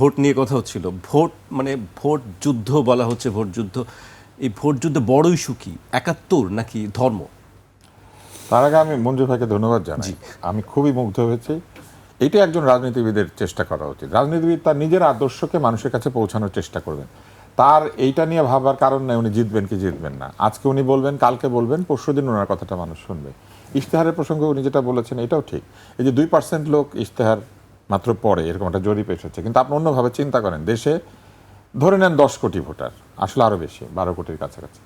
Vote নিয়ে কথা হচ্ছিল। ভোট মানে ভোট যুদ্ধ বলা হচ্ছে ভোট যুদ্ধ। এই ভোট যুদ্ধে বড় ইস্যু কি একাত্তর নাকি ধর্ম? তার আগে আমি মঞ্জু ভাইকে ধন্যবাদ জানাই। আমি খুবই মুগ্ধ হয়েছি। এটা একজন রাজনীতিবিদের চেষ্টা করা উচিত। রাজনীতিবিদ তার নিজের আদর্শকে মানুষের কাছে পৌঁছানোর চেষ্টা করবেন। তার এইটা নিয়ে ভাবার কারণ নেই উনি জিতবেন কি জিতবেন না। আজকে উনি বলবেন কালকে বলবেন পরশু দিন ওনার কথাটা মানুষ শুনবে। ইশতেহারের প্রসঙ্গে উনি যেটা বলেছেন এটাও ঠিক। এই যে দুই পার্সেন্ট লোক ইশতেহার মাত্র পড়ে এরকম একটা জরিপ এসেছে। কিন্তু আপনি অন্যভাবে চিন্তা করেন দেশে ধরে নেন দশ কোটি ভোটার আসলে আরও বেশি বারো কোটির কাছাকাছি।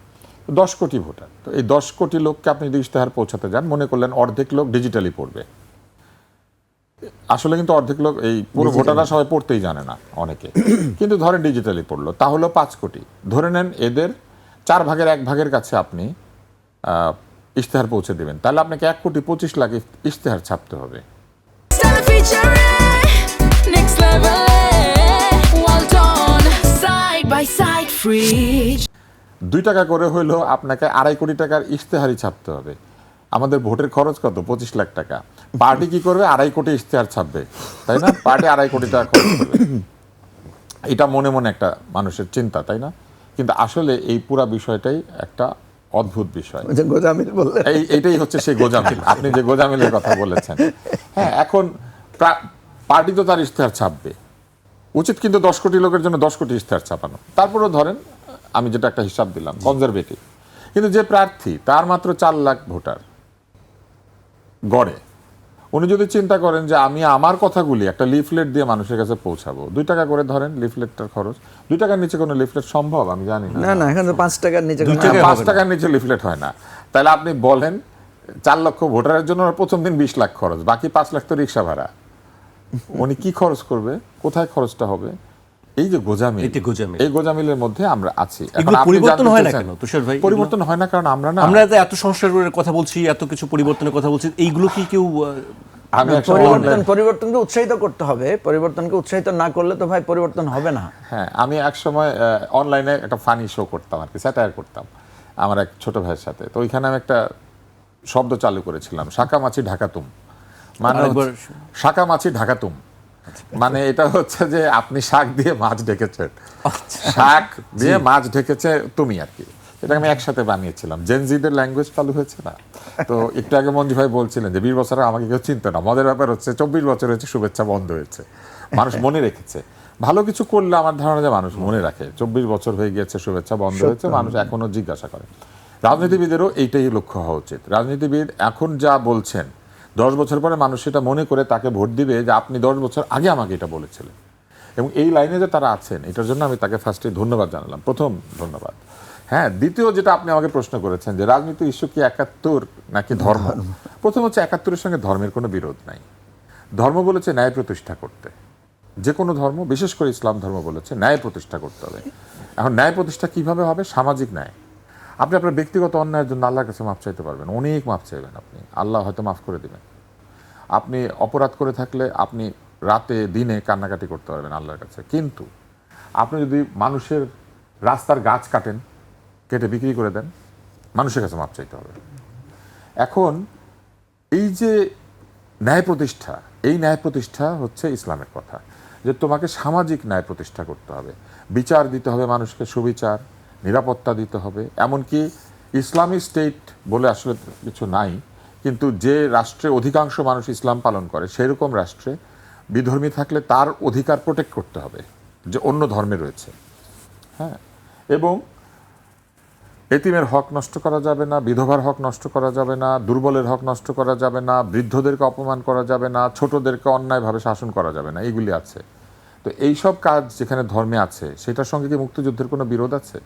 দশ কোটি ভোটার তো এই দশ কোটি লোককে আপনি যদি ইশতেহার পৌঁছাতে যান মনে করলেন অর্ধেক লোক ডিজিটালি পড়বে। আসলে কিন্তু অর্ধেক লোক এই পুরো ভোটাররা সবাই পড়তেই জানে না অনেকে। কিন্তু ধরেন ডিজিটালি পড়ল তাহলে পাঁচ কোটি। ধরে নেন এদের চার ভাগের এক ভাগের কাছে আপনি ইশতেহার পৌঁছে দেবেন। তাহলে আপনাকে এক কোটি পঁচিশ লাখ ইশতেহার ছাপতে হবে। দুই টাকা করে হইল আপনাকে আড়াই কোটি টাকার ইশতেহারই ছাপতে হবে। আমাদের ভোটের খরচ কত? পঁচিশ লাখ টাকা। পার্টি কি করবে? আড়াই কোটি ইশতেহার ছাপবে। তাই না? পার্টি আড়াই কোটি টাকা খরচ করবে। এটা মনে মনে একটা মানুষের চিন্তা তাই না? কিন্তু আসলে এই পুরা বিষয়টাই একটা অদ্ভুত বিষয়। যে গোজামিল বললেন। এই এইটাই হচ্ছে সেই গোজামিল। আপনি যে গোজামিলের কথা বলেছেন। হ্যাঁ এখন পার্টি তো তার ইশতেহার ছাপবে। উচিত কিন্তু দশ কোটি লোকের জন্য দশ কোটি ইশতেহার ছাপানো। তারপরেও ধরেন আমি যেটা একটা হিসাব দিলাম কনজারভেটিভ। কিন্তু যে প্রার্থী তার মাত্র চার লাখ ভোটার গড়ে উনি যদি চিন্তা করেন যে আমি আমার কথাগুলি একটা লিফলেট দিয়ে মানুষের কাছে পৌঁছাবো দুই টাকা করে ধরেন লিফলেটটার খরচ দুই টাকার নিচে কোনো লিফলেট সম্ভব? আমি জানি না। না না এখন তো পাঁচ টাকার নিচে পাঁচ টাকার নিচে লিফলেট হয় না। তাহলে আপনি বলেন চার লক্ষ ভোটারের জন্য প্রথম দিন বিশ লাখ খরচ বাকি পাঁচ লাখ তো রিক্সা ভাড়া। উনি কি খরচ করবে? কোথায় খরচটা হবে? এই যে গোজামিল। এটা গোঁজামিল। এই গোজামিলের মধ্যে আমরা আছি। এখন আপনি পরিবর্তন হয় না কেন, তুষার ভাই? পরিবর্তন হয় না কারণ আমরা না আমরা এত সংস্কারের কথা বলছি এত কিছু পরিবর্তনের কথা বলছি এইগুলো কি কেউ পরিবর্তন পরিবর্তনকে উৎসাহিত করতে হবে। পরিবর্তনকে উৎসাহিত না করলে তো ভাই পরিবর্তন হবে না। হ্যাঁ আমি এক সময় অনলাইনে একটা ফানি শো করতাম আর কি স্যাটায়ার করতাম আমার এক ছোট ভাইয়ের সাথে। তো ওইখানে আমি একটা শব্দ চালু করেছিলাম শাকা মাছি ঢাকাতুম। মানে শাকা মাছি ঢাকাতুম মানে এটা হচ্ছে যে আপনি শাক দিয়ে মাছ ঢেকেছেন। শাক দিয়ে মাছ ঢেকেছে তুমি আর কি। এটা আমি একসাথে বানিয়েছিলাম। জেনজিদের ল্যাঙ্গুয়েজ চালু হয়েছে না। তো একটু আগে মঞ্জু ভাই বলছিলেন যে বিশ বছর আমাকে কেউ চিনতো না। মজার ব্যাপার হচ্ছে চব্বিশ বছর হয়েছে শুভেচ্ছা বন্ধ হয়েছে। মানুষ মনে রেখেছে। ভালো কিছু করলে আমার ধারণা যে মানুষ মনে রাখে। চব্বিশ বছর হয়ে গিয়েছে শুভেচ্ছা বন্ধ হয়েছে মানুষ এখনও জিজ্ঞাসা করে। রাজনীতিবিদেরও এইটাই লক্ষ্য হওয়া উচিত। রাজনীতিবিদ এখন যা বলছেন দশ বছর পরে মানুষ সেটা মনে করে তাকে ভোট দিবে যে আপনি দশ বছর আগে আমাকে এটা বলেছিলেন। এবং এই লাইনে যে তারা আছেন, এটার জন্য আমি তাকে ফার্স্টে ধন্যবাদ জানালাম। প্রথম ধন্যবাদ। হ্যাঁ দ্বিতীয় যেটা আপনি আমাকে প্রশ্ন করেছেন যে রাজনীতি ইস্যু কি একাত্তর নাকি ধর্ম? প্রথম হচ্ছে একাত্তরের সঙ্গে ধর্মের কোনো বিরোধ নাই। ধর্ম বলেছে ন্যায় প্রতিষ্ঠা করতে। যে কোনো ধর্ম, বিশেষ করে ইসলাম ধর্ম বলেছে ন্যায় প্রতিষ্ঠা করতে হবে। এখন ন্যায় প্রতিষ্ঠা কীভাবে হবে? সামাজিক ন্যায়। আপনি আপনার ব্যক্তিগত অন্যায়ের জন্য আল্লাহর কাছে মাপ চাইতে পারবেন, অনেক মাপ চাইবেন আপনি। আল্লাহ হয়তো মাফ করে দেবেন। আপনি অপরাধ করে থাকলে আপনি রাতে, দিনে কান্নাকাটি করতে পারবেন আল্লাহর কাছে। কিন্তু আপনি যদি মানুষের রাস্তার গাছ কাটেন, কেটে বিক্রি করে দেন, মানুষের কাছে মাপ চাইতে হবে। এখন এই যে ন্যায় প্রতিষ্ঠা, এই ন্যায় প্রতিষ্ঠা হচ্ছে ইসলামের কথা। যে তোমাকে সামাজিক ন্যায় প্রতিষ্ঠা করতে হবে। বিচার দিতে হবে মানুষকে, সুবিচার। নিরাপত্তা দিতে হবে। এমনকি ইসলামী স্টেট বলে আসলে কিছু নাই, কিন্তু যে রাষ্ট্রে অধিকাংশ মানুষ ইসলাম পালন করে, সেরকম রাষ্ট্রে বিধর্মী থাকলে তার অধিকার প্রোটেক্ট করতে হবে, যে অন্য ধর্মে রয়েছে। হ্যাঁ? এবং এতিমের হক নষ্ট করা যাবে না, বিধবার হক নষ্ট করা যাবে না, দুর্বলের হক নষ্ট করা যাবে না, বৃদ্ধদেরকে অপমান করা যাবে না, ছোটদেরকে অন্যায়ভাবে শাসন করা যাবে না, এইগুলি আছে। তো এই সব কাজ যেখানে ধর্মে আছে, সেটার সঙ্গে কি মুক্তিযুদ্ধের কোনো বিরোধ আছে?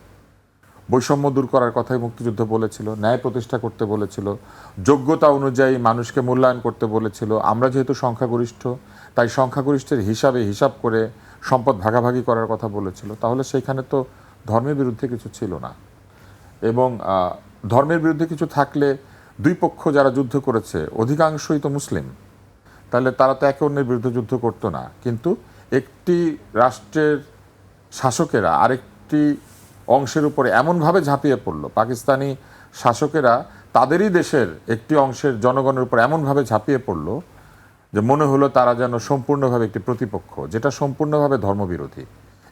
বৈষম্য দূর করার কথাই মুক্তিযুদ্ধ বলেছিল, ন্যায় প্রতিষ্ঠা করতে বলেছিল, যোগ্যতা অনুযায়ী মানুষকে মূল্যায়ন করতে বলেছিল। আমরা যেহেতু সংখ্যাগরিষ্ঠ, তাই সংখ্যাগরিষ্ঠের হিসাবে হিসাব করে সম্পদ ভাগাভাগি করার কথা বলেছিল। তাহলে সেইখানে তো ধর্মের বিরুদ্ধে কিছু ছিল না। এবং ধর্মের বিরুদ্ধে কিছু থাকলে দুই পক্ষ যারা যুদ্ধ করেছে, অধিকাংশই তো মুসলিম। তাহলে তারা তো একে অন্যের বিরুদ্ধে যুদ্ধ করতো না। কিন্তু একটি রাষ্ট্রের শাসকেরা, আরেকটি অংশের উপরে এমনভাবে ঝাঁপিয়ে পড়ল। পাকিস্তানি শাসকেরা তাদেরই দেশের একটি অংশের জনগণের উপর এমনভাবে ঝাঁপিয়ে পড়ল যে মনে হলো তারা যেন সম্পূর্ণভাবে একটি প্রতিপক্ষ, যেটা সম্পূর্ণভাবে ধর্মবিরোধী।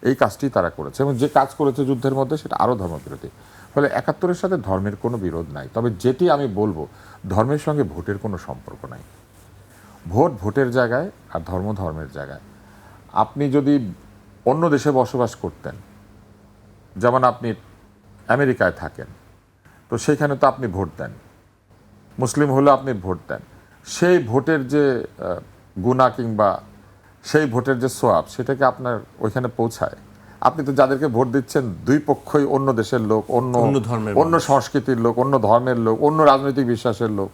এই কাজটি তারা করেছে এবং যে কাজ করেছে যুদ্ধের মধ্যে সেটা আরও ধর্মবিরোধী। ফলে একাত্তরের সাথে ধর্মের কোনো বিরোধ নাই। তবে যেটি আমি বলব, ধর্মের সঙ্গে ভোটের কোনো সম্পর্ক নাই। ভোট ভোটের জায়গায় আর ধর্ম ধর্মের জায়গায়। আপনি যদি অন্য দেশে বসবাস করতেন যেমন আপনি আমেরিকায় থাকেন তো সেখানে তো আপনি ভোট দেন। মুসলিম হলে আপনি ভোট দেন। সেই ভোটের যে গুণা কিংবা সেই ভোটের যে সোয়াব সেটাকে আপনার ওইখানে পৌঁছায়। আপনি তো যাদেরকে ভোট দিচ্ছেন দুই পক্ষই অন্য দেশের লোক অন্য অন্য ধর্মের অন্য সংস্কৃতির লোক অন্য ধর্মের লোক অন্য রাজনৈতিক বিশ্বাসের লোক।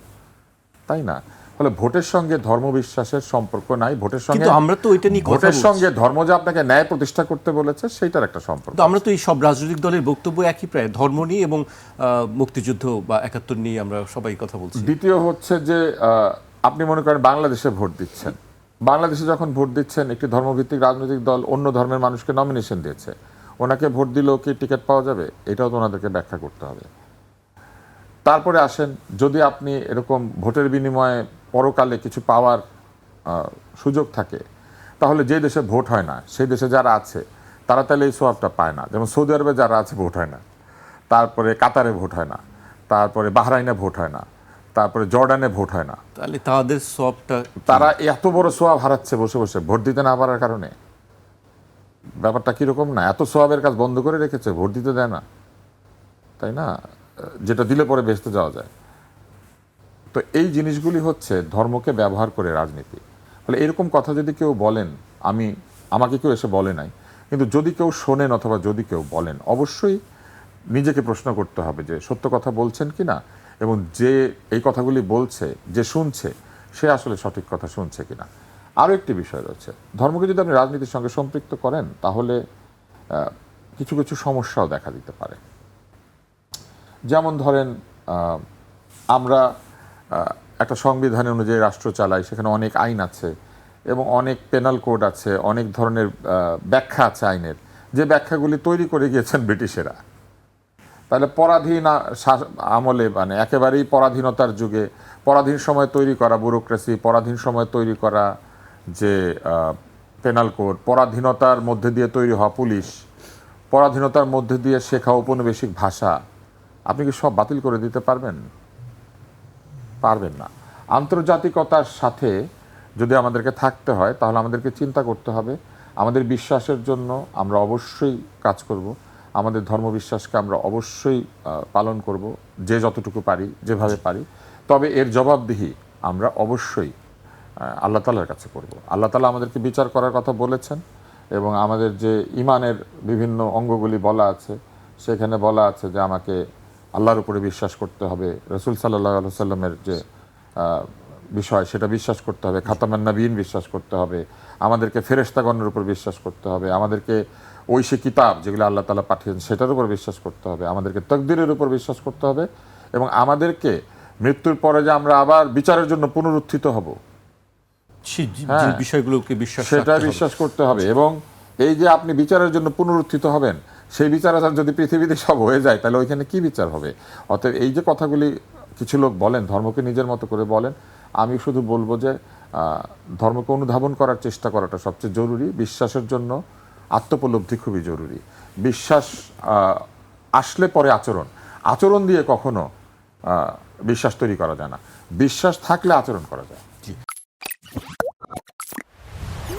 তাই না? ফলে ভোটের সঙ্গে ধর্ম বিশ্বাসের সম্পর্ক নাই। ভোটের সঙ্গে কিন্তু আমরা তো ওইটা নিয়ে ভোটের সঙ্গে ধর্ম যে আপনাকে ন্যায় প্রতিষ্ঠা করতে বলেছে সেইটার একটা সম্পর্ক তো আমরা তো এই সব রাজনৈতিক দলের বক্তব্য একই প্রায়। ধর্ম নিয়ে এবং মুক্তিযুদ্ধ বা একাত্তর নিয়ে আমরা সবাই কথা বলছি। দ্বিতীয় হচ্ছে যে আহ, আপনি মনে করেন বাংলাদেশে ভোট দিচ্ছেন। বাংলাদেশে যখন ভোট দিচ্ছেন একটি ধর্মভিত্তিক রাজনৈতিক দল অন্য ধর্মের মানুষকে নমিনেশন দিয়েছে। ওনাকে ভোট দিলেও কি টিকিট পাওয়া যাবে? এটাও তো ওনাদেরকে ব্যাখ্যা করতে হবে। তারপরে আসেন যদি আপনি এরকম ভোটের বিনিময়ে পরকালে কিছু পাওয়ার সুযোগ থাকে তাহলে যে দেশে ভোট হয় না সেই দেশে যারা আছে তারা তাহলে এই সোয়াবটা পায় না। যেমন সৌদি আরবে যারা আছে ভোট হয় না। তারপরে কাতারে ভোট হয় না। তারপরে বাহরাইনে ভোট হয় না। তারপরে জর্ডানে ভোট হয় না। তাহলে তাদের সোয়াবটা তারা এত বড় সোয়াব হারাচ্ছে বসে বসে ভোট দিতে না পারার কারণে। ব্যাপারটা কীরকম না? এত সোয়াবের কাজ বন্ধ করে রেখেছে ভোট দিতে দেয় না। তাই না? যেটা দিলে পরে বেসতে যাওয়া যায়। তো এই জিনিসগুলি হচ্ছে ধর্মকে ব্যবহার করে রাজনীতি। ফলে এরকম কথা যদি কেউ বলেন, আমি, আমাকে কেউ এসে বলে নাই, কিন্তু যদি কেউ শোনেন অথবা যদি কেউ বলেন, অবশ্যই নিজেকে প্রশ্ন করতে হবে যে সত্য কথা বলছেন কি না, এবং যে এই কথাগুলি বলছে, যে শুনছে, সে আসলে সঠিক কথা শুনছে কিনা আরও একটি বিষয় রয়েছে। ধর্মকে যদি আপনি রাজনীতির সঙ্গে সম্পৃক্ত করেন, তাহলে কিছু কিছু সমস্যাও দেখা দিতে পারে। যেমন ধরেন আমরা একটা সংবিধান অনুযায়ী রাষ্ট্র চালাই, সেখানে অনেক আইন আছে এবং অনেক পেনাল কোড আছে, অনেক ধরনের ব্যাখ্যা আছে আইনের। যে ব্যাখ্যাগুলি তৈরি করে গিয়েছেন ব্রিটিশেরা। তাহলে পরাধীন আমলে মানে একেবারেই পরাধীনতার যুগে, পরাধীন সময় তৈরি করা ব্যুরোক্রেসি পরাধীন সময় তৈরি করা যে পেনাল কোড পরাধীনতার মধ্যে দিয়ে তৈরি হওয়া পুলিশ, পরাধীনতার মধ্যে দিয়ে শেখা ঔপনিবেশিক ভাষা আপনি কি সব বাতিল করে দিতে পারবেন? পারবেন না। আন্তর্জাতিকতার সাথে যদি আমাদেরকে থাকতে হয়, তাহলে আমাদেরকে চিন্তা করতে হবে। আমাদের বিশ্বাসের জন্য আমরা অবশ্যই কাজ করব। আমাদের ধর্মবিশ্বাসকে আমরা অবশ্যই পালন করব, যে যতটুকু পারি, যেভাবে পারি। তবে এর জবাবদিহি আমরা অবশ্যই আল্লাহ তালার কাছে করব। আল্লাহ তালা আমাদেরকে বিচার করার কথা বলেছেন এবং আমাদের যে ইমানের বিভিন্ন অঙ্গগুলি বলা আছে, সেখানে বলা আছে যে আমাকে আল্লাহর উপরে বিশ্বাস করতে হবে। রসুল সাল্লাহ সাল্লামের যে বিষয় সেটা বিশ্বাস করতে হবে। খাতামান নবীন বিশ্বাস করতে হবে। আমাদেরকে ফেরেস্তাগণের উপর বিশ্বাস করতে হবে। আমাদেরকে ঐশী কিতাব যেগুলো আল্লাহ তালা পাঠিয়েছেন সেটার উপর বিশ্বাস করতে হবে। আমাদেরকে তকদিরের উপর বিশ্বাস করতে হবে এবং আমাদেরকে মৃত্যুর পরে যে আমরা আবার বিচারের জন্য পুনরুত্থিত হব। সে হ্যাঁ। বিষয়গুলোকে বিশ্বাস সেটা বিশ্বাস করতে হবে এবং এই যে আপনি বিচারের জন্য পুনরুত্থিত হবেন সেই বিচার আচার যদি পৃথিবীতে সব হয়ে যায়, তাহলে ওইখানে কি বিচার হবে? অতএব এই যে কথাগুলি কিছু লোক বলেন, ধর্মকে নিজের মতো করে বলেন, আমি শুধু বলব যে ধর্মকে অনুধাবন করার চেষ্টা করাটা সবচেয়ে জরুরি। বিশ্বাসের জন্য আত্মপলব্ধি খুবই জরুরি। বিশ্বাস আসলে পরে আচরণ। আচরণ দিয়ে কখনো বিশ্বাস তৈরি করা যায় না। বিশ্বাস থাকলে আচরণ করা যায়।